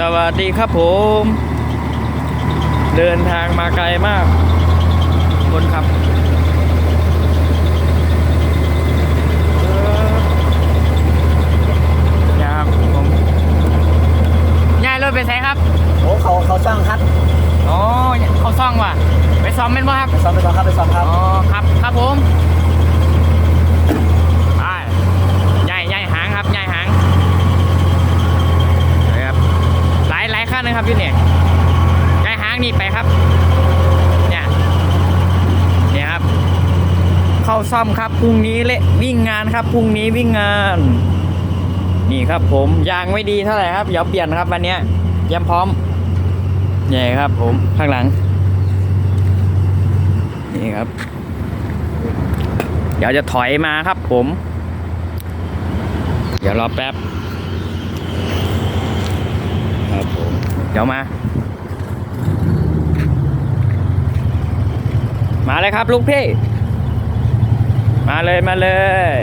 สวัสดีครับผม เดินทางมาไกลมาก คนขับเออเนี่ยครับผมย้ายรถไปใส่ครับ โอ้เขาเขาช่างครับอ๋อเขาซ่องว่ะ ไปซ้อมเป็นบ่ครับ ไปซ้อมไปซ้อมครับไปซ้อมครับ อ๋อ ครับ ครับผมไปใหญ่ใหญ่หางครับใหญ่หางนะครับหลายหลายขั้ นนะครับพี่เนี่ยใหญ่หางนี่ไปครับ เนี่ยเนี่ยครับ เข้าซ่อมครับพรุ่งนี้เละวิ่งงานครับพรุ่งนี้วิ่งงาน นี่ครับผมยางไม่ดีเท่าไหร่ครับเดี๋ยวเปลี่ยนครับวันนี้ยเตรียมพร้อมนี่ครับ ผมข้างหลัง นี่ครับ เดี๋ยวจะถอยมาครับผม เดี๋ยวรอแป๊บผม เดี๋ยวมา มาเลยครับลูกพี่ มาเลยมาเลย